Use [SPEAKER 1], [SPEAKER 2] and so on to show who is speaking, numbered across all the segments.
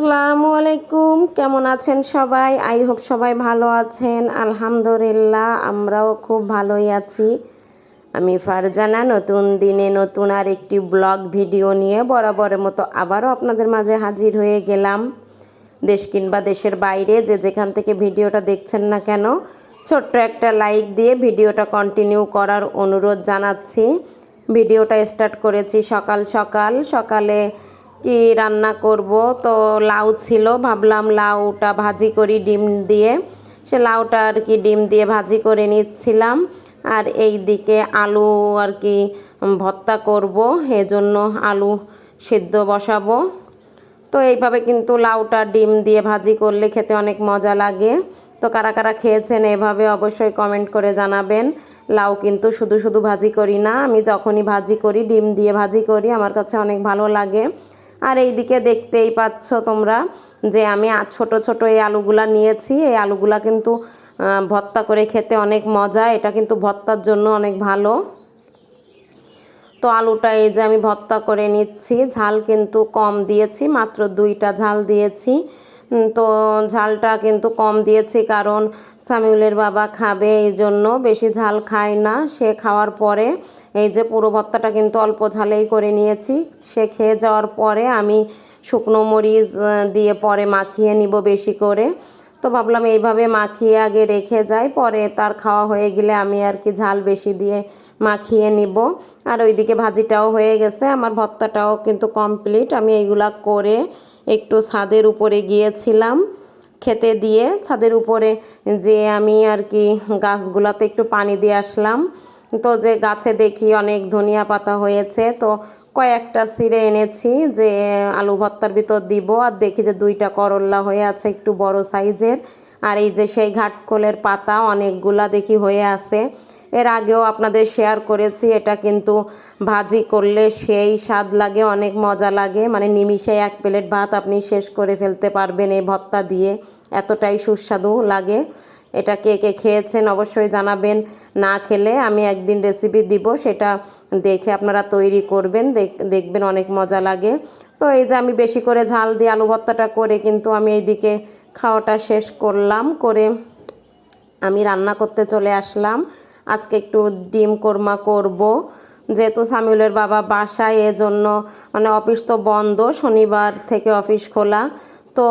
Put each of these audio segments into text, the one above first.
[SPEAKER 1] আসসালামু আলাইকুম। কেমন আছেন সবাই? আই হোপ সবাই ভালো আছেন। আলহামদুলিল্লাহ, আমরাও খুব ভালোই আছি। আমি ফারজানা, নতুন দিনে নতুন আর একটি ব্লগ ভিডিও নিয়ে বরাবরের মতো আবারও আপনাদের মাঝে হাজির হয়ে গেলাম। দেশ কিংবা দেশের বাইরে যে যেখান থেকে ভিডিওটা দেখছেন না কেন, ছোট্ট একটা লাইক দিয়ে ভিডিওটা কন্টিনিউ করার অনুরোধ জানাচ্ছি। ভিডিওটা স্টার্ট করেছি সকাল সকাল। সকালে কি রান্না করব? তো লাউ ছিল, ভাবলাম লাউটা ভাজি করি ডিম দিয়ে। সে লাউটা আর কি ডিম দিয়ে ভাজি করে নিচ্ছিলাম। আর এই দিকে আলু আর কি ভর্তা করব, এজন্য আলু সিদ্ধ বসাবো। তো এইভাবে কিন্তু লাউটা ডিম দিয়ে ভাজি করলে খেতে অনেক মজা লাগে। তো কারা কারা খেয়েছেন এভাবে অবশ্যই কমেন্ট করে জানাবেন। লাউ কিন্তু শুধু শুধু ভাজি করি না, আমি যখনই ভাজি করি, ডিম দিয়ে ভাজি করি, আমার কাছে অনেক ভালো লাগে। আর এই দিকে দেখতেই পাচ্ছ তোমরা যে আমি ছোট ছোট এই আলুগুলা নিয়েছি। এই আলুগুলা কিন্তু ভর্তা করে খেতে অনেক মজা। এটা কিন্তু ভত্তার জন্য অনেক ভালো। তো আলুটা এই যে আমি ভত্তা করে নিচ্ছি। ঝাল কিন্তু কম দিয়েছি, মাত্র দুইটা ঝাল দিয়েছি। তো ঝালটা কিন্তু কম দিয়েছি কারণ সামিউলের বাবা খাবে এই জন্য। বেশি ঝাল খায় না। সে খাওয়ার পরে এই যে পুরো ভত্তাটা কিন্তু অল্প ঝালেই করে নিয়েছি। সে খেয়ে যাওয়ার পরে আমি শুকনো মরিচ দিয়ে পরে মাখিয়ে নিব বেশি করে। তো ভাবলাম এইভাবে মাখিয়ে আগে রেখে যাই। পরে তার খাওয়া হয়ে গেলে আমি আর কি ঝাল বেশি দিয়ে মাখিয়ে নিব। আর ওইদিকে ভাজিটাও হয়ে গেছে। আমার ভর্তাটাও কিন্তু কমপ্লিট। আমি এইগুলা করে একটু ছাদের উপরে গিয়েছিলাম খেতে দিয়ে। ছাদের উপরে যে আমি আর কি গাছগুলাতে একটু পানি দিয়ে আসলাম। তো যে গাছে দেখি অনেক ধনিয়া পাতা হয়েছে। তো কয়েকটা সিরে এনেছি যে আলু ভর্তার ভিতর দিব আর দেখি যে দুইটা করল্লা হয়ে আছে একটু বড় সাইজের। আর এই যে সেই ঘাটকোলের পাতা অনেকগুলা দেখি হয়ে আছে। এর আগেও আপনাদের শেয়ার করেছি, এটা কিন্তু ভাজি করলে সেই স্বাদ লাগে, অনেক মজা লাগে। মানে নিমিষে এক প্লেট ভাত আপনি শেষ করে ফেলতে পারবেন এই ভত্তা দিয়ে, এতটাই সুস্বাদু লাগে। এটা কে কে খেয়েছেন অবশ্যই জানাবেন, না খেলে আমি একদিন রেসিপি দিব, সেটা দেখে আপনারা তৈরি করবেন দেখবেন অনেক মজা লাগে। তো এই যে আমি বেশি করে ঝাল দিয়ে আলু ভর্তাটা করে কিন্তু আমি এইদিকে খাওয়াটা শেষ করলাম, করে আমি রান্না করতে চলে আসলাম। আজকে একটু ডিম কোরমা করব। যেহেতু সামিউলের বাবা বাসায়, এজন্য মানে অফিস তো বন্ধ, শনিবার থেকে অফিস খোলা। তো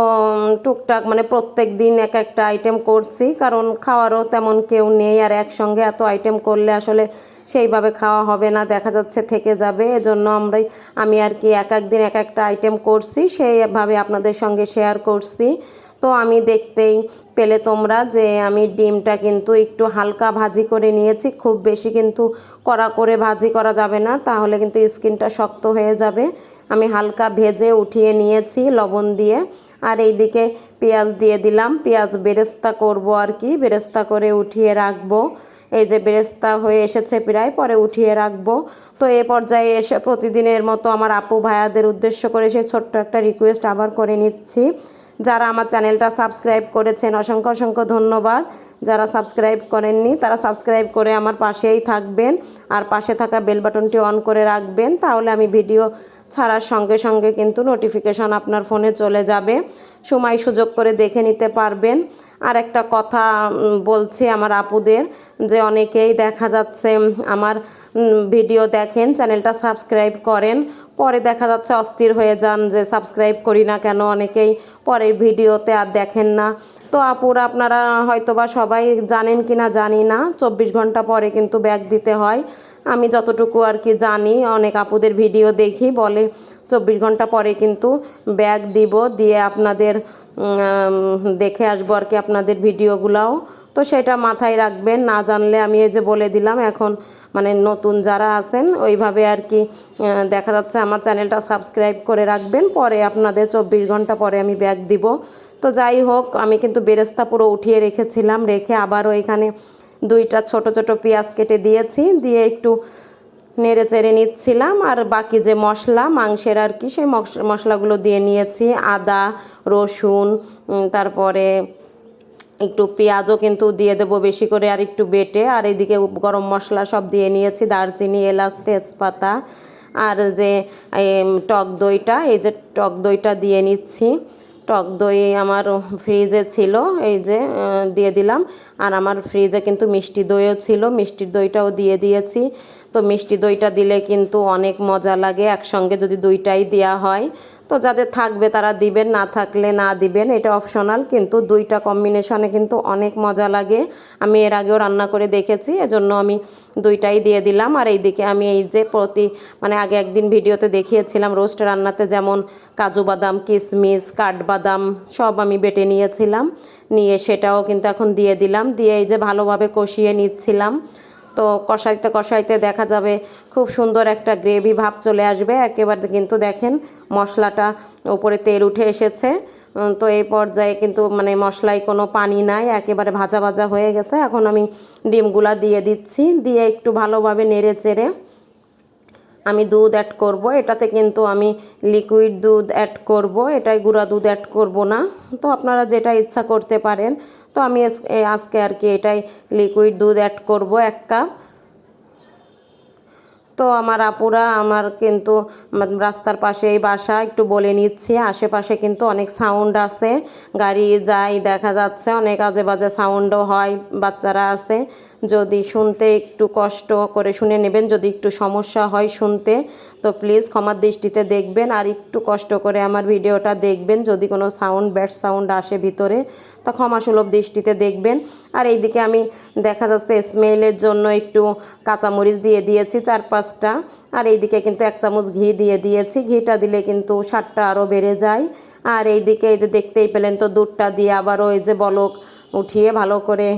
[SPEAKER 1] টুকটাক মানে প্রত্যেক দিন এক একটা আইটেম করছি, কারণ খাওয়ারও তেমন কেউ নেই, আর একসঙ্গে এত আইটেম করলে আসলে সেইভাবে খাওয়া হবে না, দেখা যাচ্ছে থেকে যাবে। এজন্য আমরাই, আমি আর কি এক এক দিন এক একটা আইটেম করছি, সেইভাবে আপনাদের সঙ্গে শেয়ার করছি। তো আমি দেখতেই পেলে তোমরা যে আমি ডিমটা কিন্তু একটু হালকা ভাজি করে নিয়েছি, খুব বেশি কিন্তু কড়া করে ভাজি করা যাবে না, তাহলে কিন্তু স্কিনটা শক্ত হয়ে যাবে। আমি হালকা ভেজে উঠিয়ে নিয়েছি লবণ দিয়ে, আর এইদিকে পেঁয়াজ দিয়ে দিলাম। পেঁয়াজ বেরেস্তা করব আর কি, বেরেস্তা করে উঠিয়ে রাখব। এই যে বেরেস্তা হয়ে এসেছে প্রায়, পরে উঠিয়ে রাখব। তো এ পর্যায়ে এসে প্রতিদিনের মতো আমার আপু ভাইয়াদের উদ্দেশ্য করে সে ছোট্ট একটা রিকোয়েস্ট আবার করে নিচ্ছি। যারা আমার চ্যানেলটা সাবস্ক্রাইব করেছেন, অসংখ্য অসংখ্য ধন্যবাদ। যারা সাবস্ক্রাইব করেননি, তারা সাবস্ক্রাইব করে আমার পাশেই থাকবেন আর পাশে থাকা বেল বাটনটি অন করে রাখবেন। তাহলে আমি ভিডিও ছাড়ার সঙ্গে সঙ্গে কিন্তু নোটিফিকেশন আপনার ফোনে চলে যাবে। সময় সুযোগ করে দেখে নিতে পারবেন। আর একটা কথা বলছি আমার আপুদের যে অনেকেই দেখা যাচ্ছে আমার ভিডিও দেখেন চ্যানেলটা সাবস্ক্রাইব করেন, পরে দেখা যাচ্ছে অস্থির হয়ে যান যে সাবস্ক্রাইব করি না কেন, অনেকেই পরের ভিডিওতে আর দেখেন না। তো আপুরা, আপনারা হয়তোবা সবাই জানেন কি না জানি না, চব্বিশ ঘণ্টা পরে কিন্তু ব্যাগ দিতে হয়। আমি যতটুকু আর কি জানি, অনেক আপুদের ভিডিও দেখি, বলে চব্বিশ ঘণ্টা পরে কিন্তু ব্যাগ দিব, দিয়ে আপনাদের দেখে আসব আর কি আপনাদের ভিডিওগুলাও। তো সেটা মাথায় রাখবেন, না জানলে আমি এই যে বলে দিলাম, এখন মানে নতুন যারা আছেন, ওইভাবে আর কি দেখা যাচ্ছে আমার চ্যানেলটা সাবস্ক্রাইব করে রাখবেন, পরে আপনাদের চব্বিশ ঘণ্টা পরে আমি ব্যাগ দিব। তো যাই হোক, আমি কিন্তু বেরেস্তা পুরো উঠিয়ে রেখেছিলাম, রেখে আবারও এখানে দুইটা ছোট ছোট পেঁয়াজ কেটে দিয়েছি, দিয়ে একটু নেড়ে চেড়ে নিচ্ছিলাম। আর বাকি যে মশলা, মাংসের আর কি, সেই মশলাগুলো দিয়ে নিয়েছি। আদা, রসুন তারপরে একটু পেঁয়াজও কিন্তু দিয়ে দেবো বেশি করে আর একটু বেটে। আর এদিকে গরম মশলা সব দিয়ে নিয়েছি, দারচিনি, এলাচ, তেজপাতা। আর যে টক দইটা, এই যে টক দইটা দিয়ে নিচ্ছি। টক দই আমার ফ্রিজে ছিল, এই যে দিয়ে দিলাম। আর আমার ফ্রিজে কিন্তু মিষ্টি দইও ছিল, মিষ্টির দইটাও দিয়ে দিয়েছি। তো মিষ্টি দইটা দিলে কিন্তু অনেক মজা লাগে। একসঙ্গে যদি দুইটাই দেওয়া হয়, তো যাদের থাকবে তারা দিবেন, না থাকলে না দিবেন, এটা অপশনাল। কিন্তু দুইটা কম্বিনেশনে কিন্তু অনেক মজা লাগে। আমি এর আগেও রান্না করে দেখেছি, এজন্য আমি দুইটাই দিয়ে দিলাম। আর এইদিকে আমি এই যে প্রতি মানে আগে একদিন ভিডিওতে দেখিয়েছিলাম, রোস্ট রান্নাতে যেমন কাজু বাদাম কিশমিশ কাঠবাদাম সব আমি বেটে নিয়েছিলাম। নিয়ে সেটাও কিন্তু এখন দিয়ে দিলাম। দিয়ে এই যে ভালোভাবে কষিয়ে নিচ্ছিলাম। তো কষাইতে কষাইতে দেখা যাবে, খুব সুন্দর একটা গ্রেভি ভাব চলে আসবে। একেবারে কিন্তু দেখেন মশলাটা উপরে তেল উঠে এসেছে। তো এই পর্যায়ে কিন্তু মানে মশলায় কোনো পানি নাই, একেবারে ভাজা ভাজা হয়ে গেছে। এখন আমি ডিমগুলা দিয়ে দিচ্ছি, দিয়ে একটু ভালোভাবে নেড়ে চেড়ে আমি দুধ অ্যাড করব। এটাতে কিন্তু আমি লিকুইড দুধ অ্যাড করব। এটাই গুঁড়া দুধ অ্যাড করব না। তো আপনারা যেটা ইচ্ছা করতে পারেন তো আমি আজকে আর কি এটাই লিকুইড দুধ অ্যাড করব এক কাপ তো আমার আপুরা, আমার কিন্তু রাস্তার পাশে এই বাসা, একটু বলে নিচ্ছি, আশেপাশে কিন্তু অনেক সাউন্ড আছে। গাড়ি যাই দেখা যাচ্ছে, অনেক আজে বাজে সাউন্ডও হয়, বাচ্চারা আছে। যদি শুনতে একটু কষ্ট করে শুনে নেবেন, যদি একটু সমস্যা হয় শুনতে, তো প্লিজ ক্ষমার দৃষ্টিতে দেখবেন আর একটু কষ্ট করে আমার ভিডিওটা দেখবেন। যদি কোনো সাউন্ড ব্যাড সাউন্ড আসে ভিতরে, তা ক্ষমাসুলভ দৃষ্টিতে দেখবেন। আর এইদিকে আমি দেখা যাচ্ছে স্মেলের জন্য একটু কাঁচামরিচ দিয়ে দিয়েছি চার পাঁচটা আর এইদিকে কিন্তু এক চামচ ঘি দিয়ে দিয়েছি। ঘিটা দিলে কিন্তু স্বাদটা আরও বেড়ে যায়। আর এইদিকে এই যে দেখতেই পেলেন তো দুধটা দিয়ে আবারও এই যে বলক উঠিয়ে ভালো করে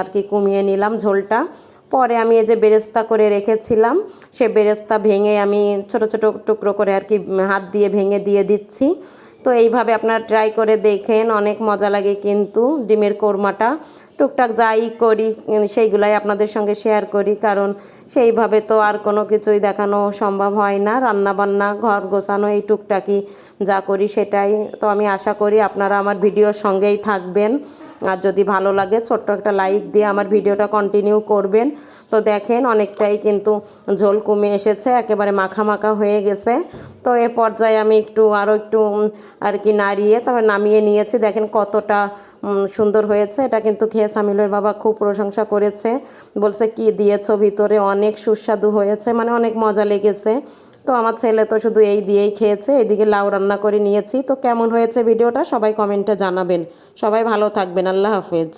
[SPEAKER 1] আর কি কমিয়ে নিলাম ঝোলটা। পরে আমি এই যে বেরেস্তা করে রেখেছিলাম, সে বেরেস্তা ভেঙে আমি ছোট ছোট টুকরো করে আর কি হাত দিয়ে ভেঙে দিয়ে দিচ্ছি। তো এইভাবে আপনারা ট্রাই করে দেখেন, অনেক মজা লাগে কিন্তু ডিমের কোরমাটা। টুকটাক যাই করি সেইগুলাই আপনাদের সঙ্গে শেয়ার করি, কারণ সেইভাবে তো আর কোনো কিছুই দেখানো সম্ভব হয় না। রান্না বান্না ঘর গোছানো, এই টুকটাকি যা করি সেটাই। তো আমি আশা করি আপনারা আমার ভিডিওর সঙ্গেই থাকবেন। আর যদি ভালো লাগে ছোট্ট একটা লাইক দিয়ে আমার ভিডিওটা কন্টিনিউ করবেন। তো দেখেন অনেকটাই কিন্তু ঝোল কমে এসেছে, একেবারে মাখা মাখা হয়ে গেছে। তো এ পর্যায়ে আমি একটু আরও একটু আর কি নাড়িয়ে তারপর নামিয়ে নিয়েছি। দেখেন কতটা সুন্দর হয়েছে। এটা কিন্তু খেয়ে সামিলের বাবা খুব প্রশংসা করেছে। বলছে, কি দিয়েছ ভিতরে? অনেক সুস্বাদু হয়েছে মানে অনেক মজা লেগেছে। তো আমার ছেলে তো শুধু এই দিয়েই খেয়েছে, এদিকে লাউ রান্না করে নিয়েছি। তো কেমন হয়েছে ভিডিওটা সবাই কমেন্টে জানাবেন। সবাই ভালো থাকবেন, আল্লাহ হাফেজ।